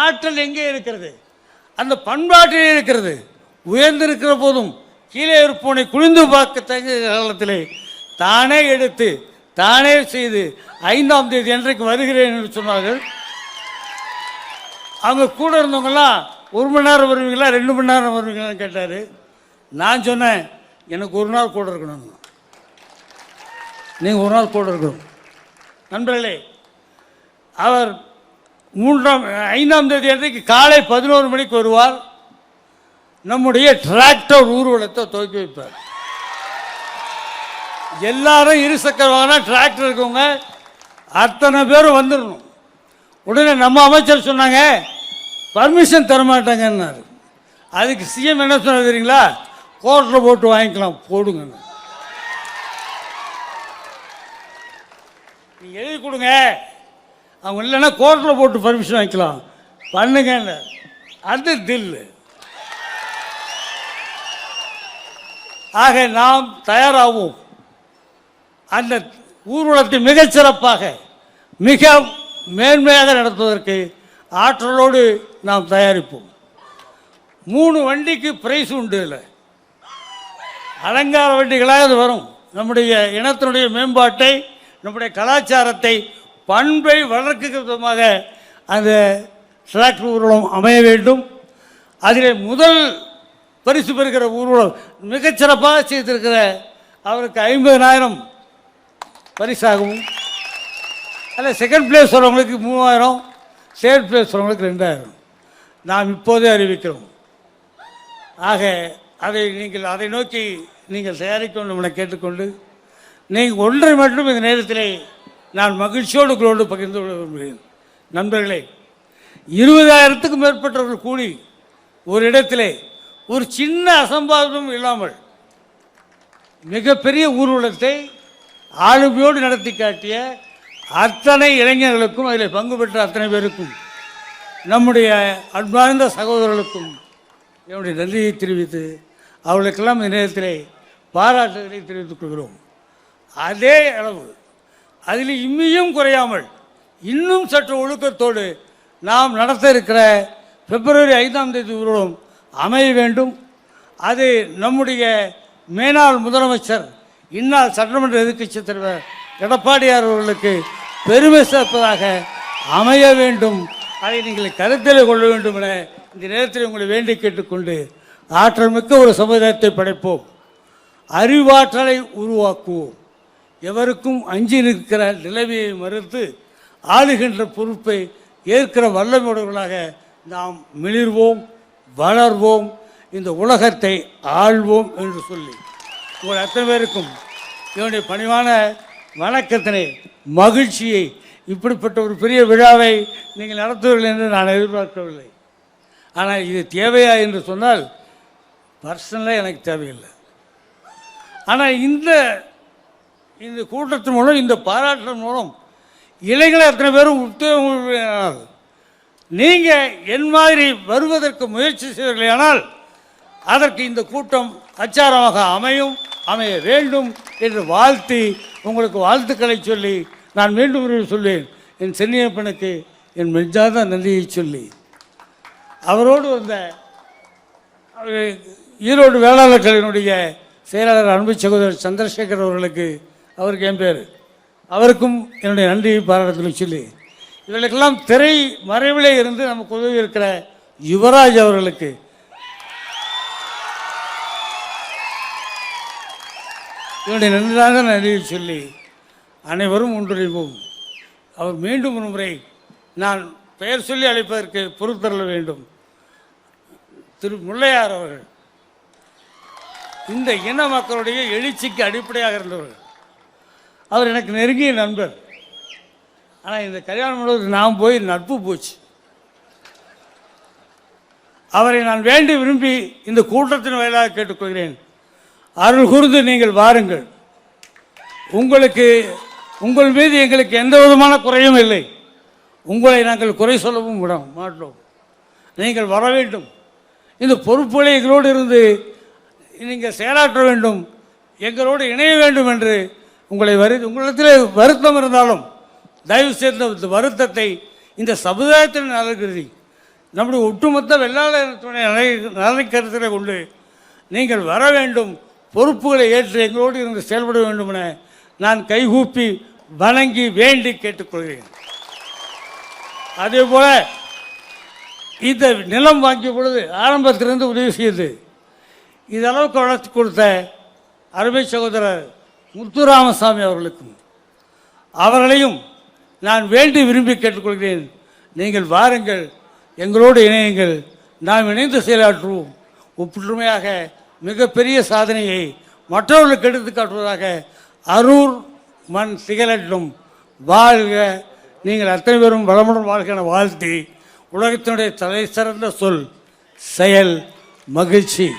ஆற்றல் எங்கே இருக்கிறது? அந்த பண்பாட்டிலே இருக்கிறது. உயர்ந்திருக்கிற போதும் கீழே இருப்பவனை பார்க்க தங்கிய காலத்திலே தானே எடுத்து தானே செய்து ஐந்தாம் தேதி என்றைக்கு வருகிறேன் என்று சொன்னார்கள். அவங்க கூட இருந்தவங்களாம் ஒரு மணி நேரம் வருவீங்களா ரெண்டு மணி நேரம் வருவீங்களான்னு கேட்டார். நான் சொன்னேன் எனக்கு ஒரு நாள் கூட இருக்கணும். நீங்கள் ஒரு நாள் கூட இருக்கணும். நண்பர்களே அவர் மூன்றாம் ஐந்தாம் தேதி அன்றைக்கு காலை பதினோரு மணிக்கு வருவார். நம்முடைய டிராக்டர் ஊர்வலத்தை துவக்கி வைப்பார். எல்லாரும் இருசக்கர வாகனம் டிராக்டர் இருக்கவங்க அத்தனை பேரும் வந்துடணும் உடனே நம்ம அமைச்சர் சொன்னாங்க பர்மிஷன் தரமாட்டாங்கன்னாரு. அதுக்கு சிஎம் என்ன சொன்னார் தெரியுங்களா? கோர்ட்டில் போட்டு வாங்கிக்கலாம் போடுங்க நீங்கள் எழுதி கொடுங்க. அவங்க இல்லைன்னா கோர்ட்டில் போட்டு பர்மிஷன் வாங்கிக்கலாம். பண்ணுங்க அது தில்லு. ஆக நாம் தயாராகும் அந்த ஊர்வலத்தை மிகச்சிறப்பாக மிக மேன்மையாக நடத்துவதற்கு ஆற்றலோடு நாம் தயாரிப்போம். மூணு வண்டிக்கு பிரைஸ் உண்டு இல்லை அலங்கார வண்டிகளாக அது வரும். நம்முடைய இனத்தினுடைய மேம்பாட்டை நம்முடைய கலாச்சாரத்தை பண்பை வளர்க்க விதமாக அந்த டிராக்டர் ஊர்வலம் அமைய வேண்டும். அதில் முதல் பரிசு பெறுகிற ஊர்வலம் மிகச்சிறப்பாக செய்திருக்கிற அவருக்கு ஐம்பதனாயிரம் பரிசாகவும் அதில் செகண்ட் பிளேஸ் வரவங்களுக்கு மூவாயிரம் தேர்ட் பிளேஸ் வரவங்களுக்கு ரெண்டாயிரம். நாம் இப்போதே அறிவிக்கிறோம். ஆக அதை நீங்கள் அதை நோக்கி நீங்கள் தயாரிக்க வேண்டும் என கேட்டுக்கொண்டு நீங்கள் ஒன்றை மட்டும் இந்த நேரத்திலே நான் மகிழ்ச்சியோடு உங்களோடு பகிர்ந்து கொள்ள விரும்புகிறேன். நண்பர்களே இருபதாயிரத்துக்கும் மேற்பட்டவர்கள் கூடி ஒரு இடத்திலே ஒரு சின்ன அசம்பாவிதம் இல்லாமல் மிகப்பெரிய ஊர்வலத்தை ஆளுமையோடு நடத்தி காட்டிய அத்தனை இளைஞர்களுக்கும் அதில் பங்கு பெற்ற அத்தனை பேருக்கும் நம்முடைய அன்பார்ந்த சகோதரர்களுக்கும் என்னுடைய நன்றியை தெரிவித்து அவர்களுக்கெல்லாம் இந்த நேரத்தில் பாராட்டுதலை தெரிவித்துக் கொள்கிறோம். அதே அளவு அதில் இம்மியும் குறையாமல் இன்னும் சற்று ஒழுக்கத்தோடு நாம் நடத்த இருக்கிற பிப்ரவரி ஐந்தாம் தேதி ஊர்வலம் அமைய வேண்டும். அது நம்முடைய மேனாள் முதலமைச்சர் இந்நாள் சட்டமன்ற எதிர்க்கட்சி தலைவர் எடப்பாடியார் அவர்களுக்கு பெருமை சேர்ப்பதாக அமைய வேண்டும். அதை நீங்கள் கருத்தில் கொள்ள வேண்டும் என இந்த நேரத்தில் உங்களை வேண்டி கேட்டுக்கொண்டு ஆற்றல் மிக்க ஒரு சமுதாயத்தை படைப்போம். அறிவாற்றலை உருவாக்குவோம். எவருக்கும் அஞ்சி நிற்கிற நிலைமையை மறுத்து ஆளுகின்ற பொறுப்பை ஏற்கிற வல்லமையுடையவர்களாக நாம் மிளிர்வோம் வளர்வோம் இந்த உலகத்தை ஆள்வோம் என்று சொல்லி. உங்கள் அத்தனை பேருக்கும் என்னுடைய பணிவான வணக்கத்தினை மகிழ்ச்சியை இப்படிப்பட்ட ஒரு பெரிய விழாவை நீங்கள் நடத்துவீர்கள் என்று நான் எதிர்பார்க்கவில்லை. ஆனால் இது தேவையா என்று சொன்னால் பர்சனலாக எனக்கு தேவையில்லை. ஆனால் இந்த இந்த கூட்டத்தின் மூலம் இந்த பாராட்டின் மூலம் இளைஞர்கள் அத்தனை பேரும் உத்தியோகம் நீங்கள் என் மாதிரி வருவதற்கு முயற்சி செய்வீர்களானால் அதற்கு இந்த கூட்டம் அச்சாரமாக அமையும் அமைய வேண்டும் என்று வாழ்த்தி உங்களுக்கு வாழ்த்துக்களை சொல்லி நான் மீண்டும் ஒரு சொல்வேன். என் சென்னியப்பனுக்கு என் மெஞ்சாத நன்றியை சொல்லி. அவரோடு வந்த ஈரோடு வேளாளர் கலையினுடைய செயலாளர் அன்பு சகோதரர் சந்திரசேகர் அவர்களுக்கு அவருக்கு என் பேர். அவருக்கும் என்னுடைய நன்றி பாராட்டத்தில் சொல்லி இவர்களுக்கெல்லாம் திரை மறைவிலே இருந்து நமக்கு உதவி இருக்கிற யுவராஜ் அவர்களுக்கு. என்னுடைய நன்றாக நன்றியை சொல்லி அனைவரும் ஒன்றிணைவோம். அவர் மீண்டும் ஒரு முறை நான் பெயர் சொல்லி அழைப்பதற்கு பொறுத்தரல வேண்டும். திரு முல்லையார் அவர்கள் இந்த இன மக்களுடைய எழுச்சிக்கு அடிப்படையாக இருந்தவர்கள். அவர் எனக்கு நெருங்கிய நண்பர். ஆனால் இந்த கல்யாணம் மண்டபத்துக்கு நான் போய் நட்பு போச்சு. அவரை நான் வேண்டி விரும்பி இந்த கூட்டத்தின் வாயிலாக கேட்டுக்கொள்கிறேன். அருள் கூர்ந்து நீங்கள் வாருங்கள். உங்களுக்கு உங்கள் மீது எங்களுக்கு எந்த விதமான குறையும் இல்லை. உங்களை நாங்கள் குறை சொல்லவும் விட மாட்டோம். நீங்கள் வர வேண்டும். இந்த பொறுப்புகளை எங்களோடு இருந்து நீங்கள் செயலாற்ற வேண்டும். எங்களோடு இணைய வேண்டும் என்று உங்களை வரு உங்களிடத்தில் வருத்தம் இருந்தாலும் தயவு செய்து இந்த வருத்தத்தை இந்த சமுதாயத்தின் நலன் நம்முடைய ஒட்டுமொத்த வெள்ளாளத்துடைய நலை நலனை கருத்தில் கொண்டு நீங்கள் வர வேண்டும் பொறுப்புகளை ஏற்று எங்களோடு இருந்து செயல்பட வேண்டும் என நான் கைகூப்பி வணங்கி வேண்டி கேட்டுக்கொள்கிறேன். அதே போல் இந்த நிலம் வாங்கிய பொழுது ஆரம்பத்திலிருந்து உதவி செய்து இதளவுக்கு வளர்த்து கொடுத்த அருமை சகோதரர் முத்துராமசாமி அவர்களுக்கும் அவர்களையும் நான் வேண்டி விரும்பி கேட்டுக்கொள்கிறேன். நீங்கள் வாருங்கள் எங்களோடு இணையுங்கள். நாம் இணைந்து செயலாற்றுவோம். ஒப்புற்றுமையாக மிகப்பெரிய சாதனையை மற்றவர்களுக்கு எடுத்து காட்டுவதாக அரூர் மண் திகழட்டும். வாழ்க நீங்கள் அத்தனை பேரும் வளமுடன் வாழ்க என வாழ்த்தி உலகத்தினுடைய தலை சிறந்த சொல் செயல் மகிழ்ச்சி.